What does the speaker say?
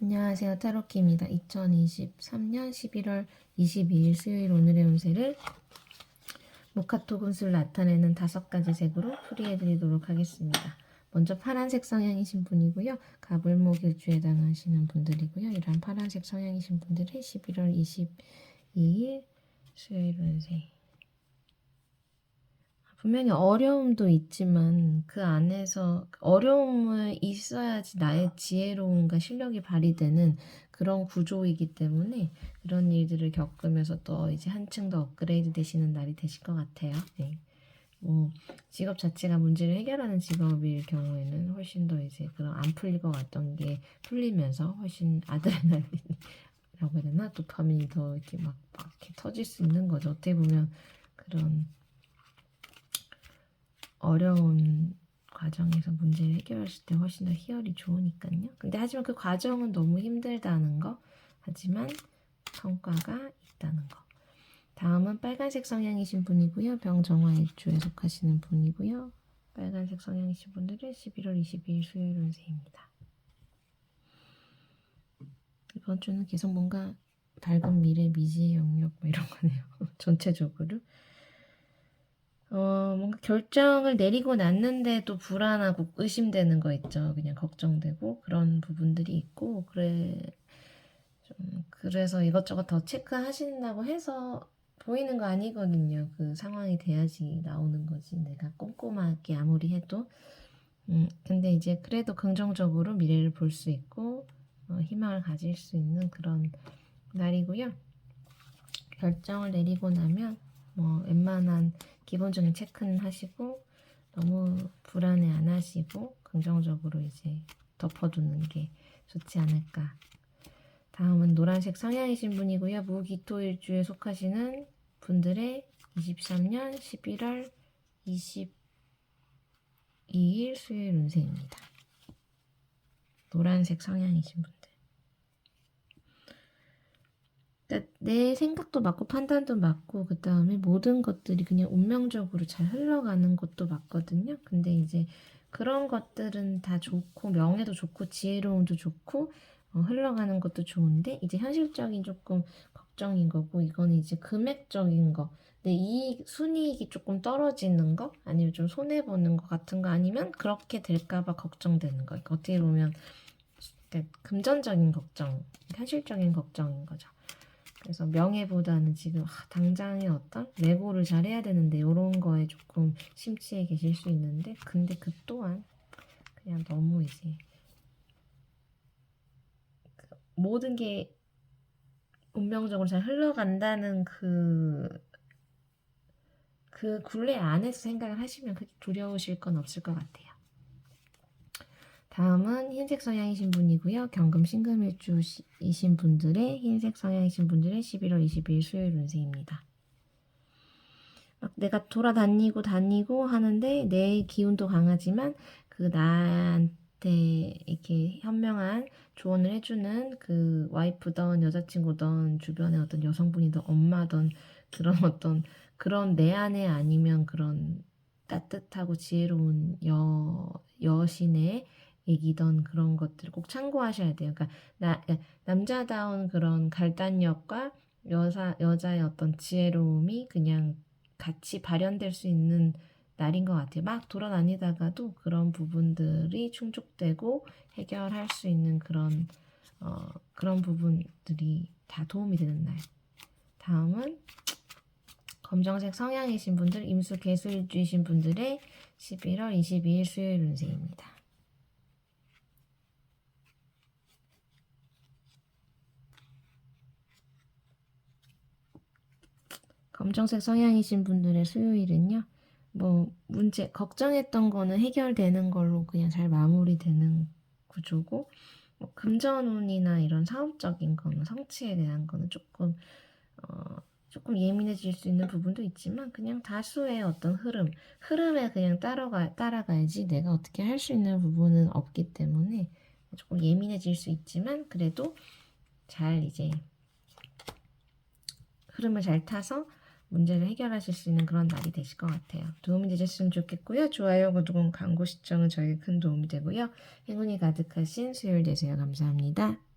안녕하세요. 타로키입니다. 2023년 11월 22일 수요일 오늘의 운세를 모카토 금수를 나타내는 다섯 가지 색으로 풀이해드리도록 하겠습니다. 먼저 파란색 성향이신 분이고요. 가불목 일주에 해당하시는 분들이고요. 이러한 파란색 성향이신 분들의 11월 22일 수요일 운세 분명히 어려움도 있지만 그 안에서 어려움을 있어야지 나의 지혜로움과 실력이 발휘되는 그런 구조이기 때문에 그런 일들을 겪으면서 또 이제 한층 더 업그레이드 되시는 날이 되실 것 같아요. 네. 뭐 직업 자체가 문제를 해결하는 직업일 경우에는 훨씬 더 이제 그런 안 풀릴 것 같던 게 풀리면서 훨씬 아드레날린이라고 해야 되나 도파민이 더 이렇게 막, 막 이렇게 터질 수 있는 거죠. 어떻게 보면 그런 어려운 과정에서 문제를 해결했을 때 훨씬 더 희열이 좋으니까요. 근데 하지만 그 과정은 너무 힘들다는 거. 하지만 성과가 있다는 거. 다음은 빨간색 성향이신 분이고요. 병정화 일주에 속하시는 분이고요. 빨간색 성향이신 분들은 11월 22일 수요일 운세입니다. 이번 주는 계속 뭔가 밝은 미래, 미지의 영역 뭐 이런 거네요. 전체적으로. 어, 뭔가 결정을 내리고 났는데도 불안하고 의심되는 거 있죠. 그냥 걱정되고 그런 부분들이 있고 그래 좀 그래서 이것저것 더 체크하신다고 해서 보이는 거 아니거든요. 그 상황이 돼야지 나오는 거지. 내가 꼼꼼하게 아무리 해도 음, 근데 이제 그래도 긍정적으로 미래를 볼 수 있고 어, 희망을 가질 수 있는 그런 날이고요. 결정을 내리고 나면 뭐 웬만한 기본적인 체크는 하시고 너무 불안해 안 하시고 긍정적으로 이제 덮어두는 게 좋지 않을까. 다음은 노란색 성향이신 분이고요. 무기토일주에 속하시는 분들의 23년 11월 22일 수요일 운세입니다. 노란색 성향이신 분들. 그러니까 내 생각도 맞고 판단도 맞고 그 다음에 모든 것들이 그냥 운명적으로 잘 흘러가는 것도 맞거든요. 근데 이제 그런 것들은 다 좋고 명예도 좋고 지혜로움도 좋고 어, 흘러가는 것도 좋은데 이제 현실적인 조금 걱정인 거고 이거는 이제 금액적인 거. 근데 이 순이익이 조금 떨어지는 거 아니면 좀 손해 보는 거 같은 거 아니면 그렇게 될까봐 걱정되는 거. 그러니까 어떻게 보면 그러니까 금전적인 걱정, 현실적인 걱정인 거죠. 그래서 명예보다는 지금 아, 당장의 어떤 레고를 잘 해야 되는데 이런 거에 조금 심취해 계실 수 있는데 근데 그 또한 그냥 너무 이제 그 모든 게 운명적으로 잘 흘러간다는 그, 그 굴레 안에서 생각을 하시면 그렇게 두려우실 건 없을 것 같아요. 다음은 흰색 성향이신 분이고요. 경금 신금일주이신 분들의 흰색 성향이신 분들의 11월 22일 수요일 운세입니다. 막 내가 돌아다니고 다니고 하는데 내 기운도 강하지만 그 나한테 이렇게 현명한 조언을 해주는 그 와이프던 여자친구던 주변의 어떤 여성분이든 엄마든 그런 어떤 그런 내 안에 아니면 그런 따뜻하고 지혜로운 여 여신의 얘기던 그런 것들 꼭 참고하셔야 돼요. 그러니까 나, 남자다운 그런 갈단력과 여자 여자의 어떤 지혜로움이 그냥 같이 발현될 수 있는 날인 것 같아요. 막 돌아다니다가도 그런 부분들이 충족되고 해결할 수 있는 그런 어, 그런 부분들이 다 도움이 되는 날. 다음은 검정색 성향이신 분들, 임수 개수일주이신 분들의 11월 22일 수요일 운세입니다. 검정색 성향이신 분들의 수요일은요. 뭐 문제 걱정했던 거는 해결되는 걸로 그냥 잘 마무리되는 구조고 뭐 금전운이나 이런 사업적인 거는 성취에 대한 거는 조금 어 조금 예민해질 수 있는 부분도 있지만 그냥 다수의 어떤 흐름 흐름에 그냥 따라가 따라가야지 내가 어떻게 할 수 있는 부분은 없기 때문에 조금 예민해질 수 있지만 그래도 잘 이제 흐름을 잘 타서 문제를 해결하실 수 있는 그런 날이 되실 것 같아요. 도움이 되셨으면 좋겠고요. 좋아요, 구독, 광고 시청은 저에게 큰 도움이 되고요. 행운이 가득하신 수요일 되세요. 감사합니다.